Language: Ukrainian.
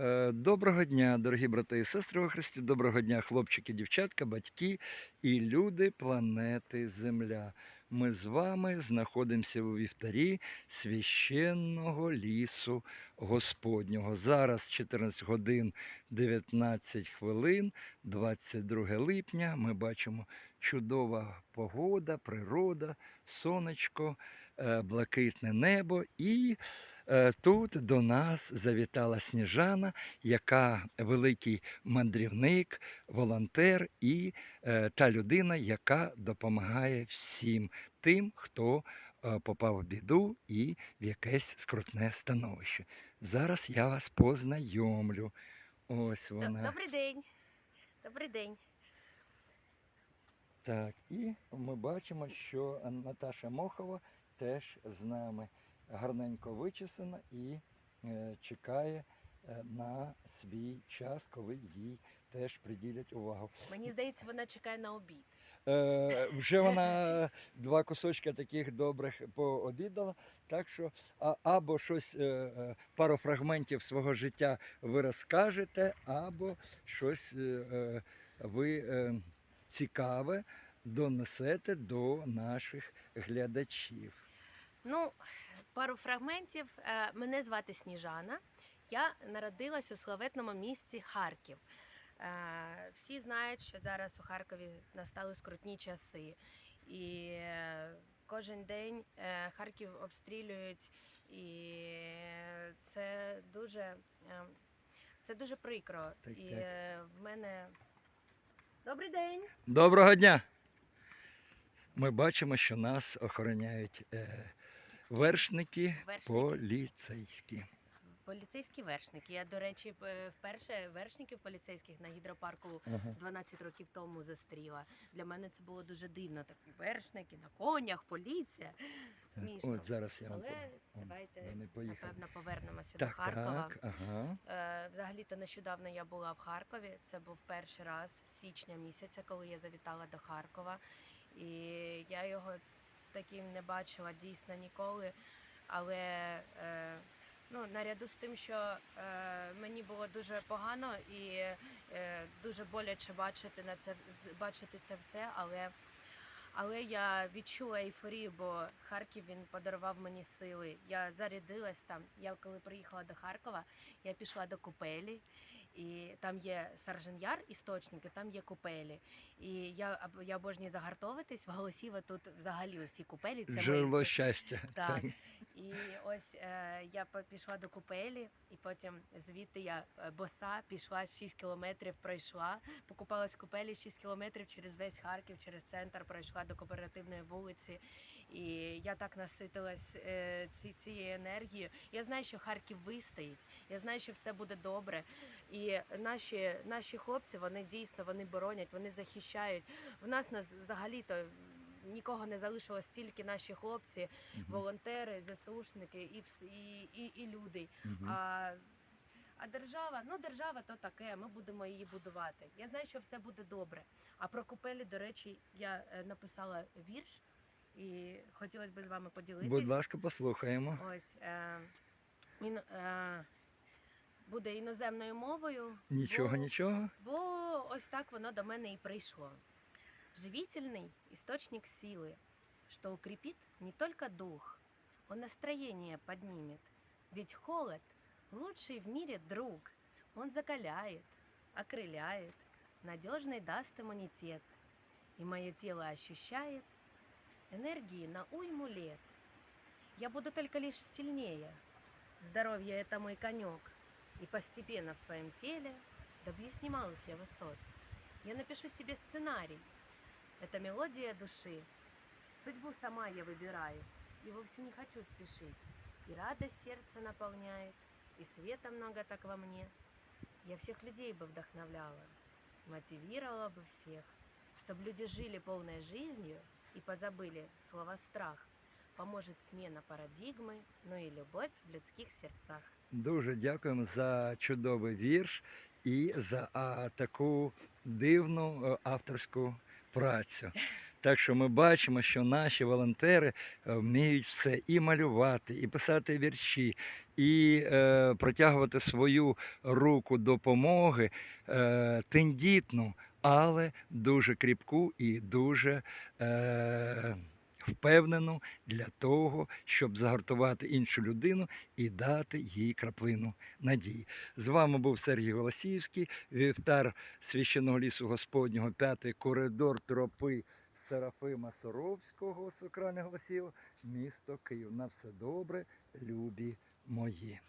Е, Доброго дня, дорогі брати і сестри у Христі. Доброго дня, хлопчики, дівчатка, батьки і люди планети Земля. Ми з вами знаходимося у вівтарі священного лісу Господнього. Зараз 14 годин 19 хвилин, 22 липня. Ми бачимо чудова погода, природа, сонечко, е, блакитне небо і Е, Тут до нас завітала Сніжана, яка великий мандрівник, волонтер і е, та людина, яка допомагає всім тим, хто попав в біду і в якесь скрутне становище. Зараз я вас познайомлю. Ось вона. Добрий день. Добрий день. Так, і ми бачимо, що Наташа Мохова теж з нами гарненько вичесана і е, чекає е, на свій час, коли їй теж приділять увагу. Мені здається, вона чекає на обід. Е, вже вона два кусочки таких добрих пообідала, так що або щось, е, е, пару фрагментів свого життя ви розкажете, або щось ви цікаве донесете до наших глядачів. Ну, пару фрагментів. Мене звати Сніжана. Я народилась у славетному місті Харків. Е, Всі знають, що зараз у Харкові настали скрутні часи. І е, кожен день е, Харків обстрілюють, і це дуже, е, це дуже прикро. Так, і так. е, в мене. Добрий день! Доброго дня! Ми бачимо, що нас охороняють е, вершники Вершники. поліцейські. Поліцейські вершники. Я, до речі, вперше вершників поліцейських на гідропарку 12 років тому зустріла. Для мене це було дуже дивно. Такі вершники на конях, поліція. Смішно. От зараз я вам Але давайте напевно повернемося до Харкова. так, ага. Е, Взагалі-то нещодавно я була в Харкові. Це був перший раз з січня місяця, коли я завітала до Харкова. І я його таким не бачила дійсно ніколи. Але е, ну, наряду з тим, що е, мені було дуже погано і е, дуже боляче бачити на це бачити це все, але. Але я відчула ейфорію, бо Харків він подарував мені сили. Я зарядилась там. Я коли приїхала до Харкова, я пішла до купелі, і там є Саржен-Яр, істочники, там є купелі. І я, я обожнюю загартовитись, в Голосіво тут взагалі усі купелі. Це Джерело щастя. так. І ось е, я пішла до купелі, і потім звідти я е, боса пішла 6 кілометрів, пройшла, покупалась в купелі 6 кілометрів через весь Харків, через центр, пройшла до кооперативної вулиці. І я так наситилась е, ці, цією енергією. Я знаю, що Харків вистоїть, я знаю, що все буде добре. І наші, наші хлопці, вони дійсно вони боронять, вони захищають. В нас нас взагалі-то нікого не залишилось, тільки наші хлопці, волонтери, ЗСУшники і, і, і, і люди. А, а держава, ну держава то таке, ми будемо її будувати. Я знаю, що все буде добре. А про купелі, до речі, я е, написала вірш і хотілося б з вами поділитися. Будь ласка, послухаємо. Ось е, він е, буде іноземною мовою. Нічого, бо- нічого. Бо ось так воно до мене і прийшло. Живительный источник силы, что укрепит не только дух, он настроение поднимет. Ведь холод – лучший в мире друг. Он закаляет, окрыляет, надежный даст иммунитет. И мое тело ощущает энергии на уйму лет. Я буду только лишь сильнее. Здоровье – это мой конек. И постепенно в своем теле добьюсь немалых я высот. Я напишу себе сценарий. Это мелодия души. Судьбу сама я выбираю. И вовсе не хочу спешить. И радость сердце наполняет, и света много так во мне. Я всех людей бы вдохновляла, мотивировала бы всех, чтобы люди жили полной жизнью и позабыли слова страх. Поможет смена парадигмы, но и любовь в людских сердцах. Дуже дякуємо за чудовий вірш і за а, таку дивну е, авторську працю. Так що ми бачимо, що наші волонтери е, вміють все і малювати, і писати вірші, і е, протягувати свою руку допомоги е, тендітну, але дуже кріпку і дуже е, впевнену для того, щоб загартувати іншу людину і дати їй краплину надії. З вами був Сергій Голосіївський, вівтар священного лісу Господнього, п'ятий коридор тропи Серафима Соровського, сакральних голосів, місто Київ. На все добре, любі мої.